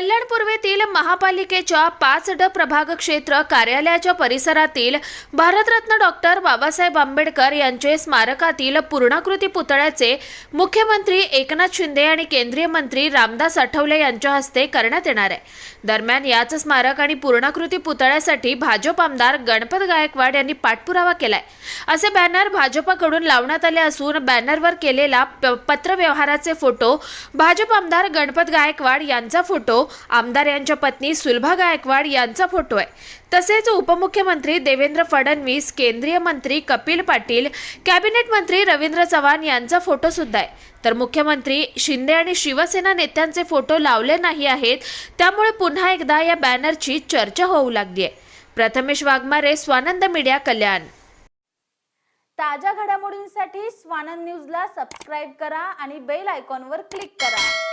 कल्याण पूर्वेतील महापालिकेच्या पाच ड प्रभाग क्षेत्र कार्यालयाच्या परिसरातील भारतरत्न डॉक्टर बाबासाहेब आंबेडकर यांचे स्मारकातील पूर्णाकृती पुतळ्याचे मुख्यमंत्री एकनाथ शिंदे आणि केंद्रीय मंत्री रामदास आठवले यांच्या हस्ते करण्यात येणार आहे. दरम्यान याच स्मारक आणि पूर्णाकृती पुतळ्यासाठी भाजप आमदार गणपत गायकवाड यांनी पाठपुरावा केलाय. असे बॅनर भाजपकडून लावण्यात आले असून बॅनरवर केलेला प- पत्रव्यवहाराचे फोटो भाजप आमदार गणपत गायकवाड यांचा फोटो आमदार यांच्या पत्नी सुलभा गायकवाड यांचा फोटो आहे. तसेच उपमुख्यमंत्री देवेंद्र फडणवीस केंद्रीय मंत्री कपिल पाटील कॅबिनेट मंत्री रवींद्र चव्हाण यांचा फोटो सुद्धा आहे. तर मुख्यमंत्री शिंदे आणि शिवसेना नेत्यांचे फोटो लावले नाही आहेत त्यामुळे पुन्हा एकदा या बॅनरची चर्चा होऊ लागली आहे. प्रथमेश वाघमारे स्वानंद मीडिया कल्याण. ताज्या घडामोडींसाठी स्वानंद न्यूजला सबस्क्राईब करा आणि बेल आयकॉनवर क्लिक करा.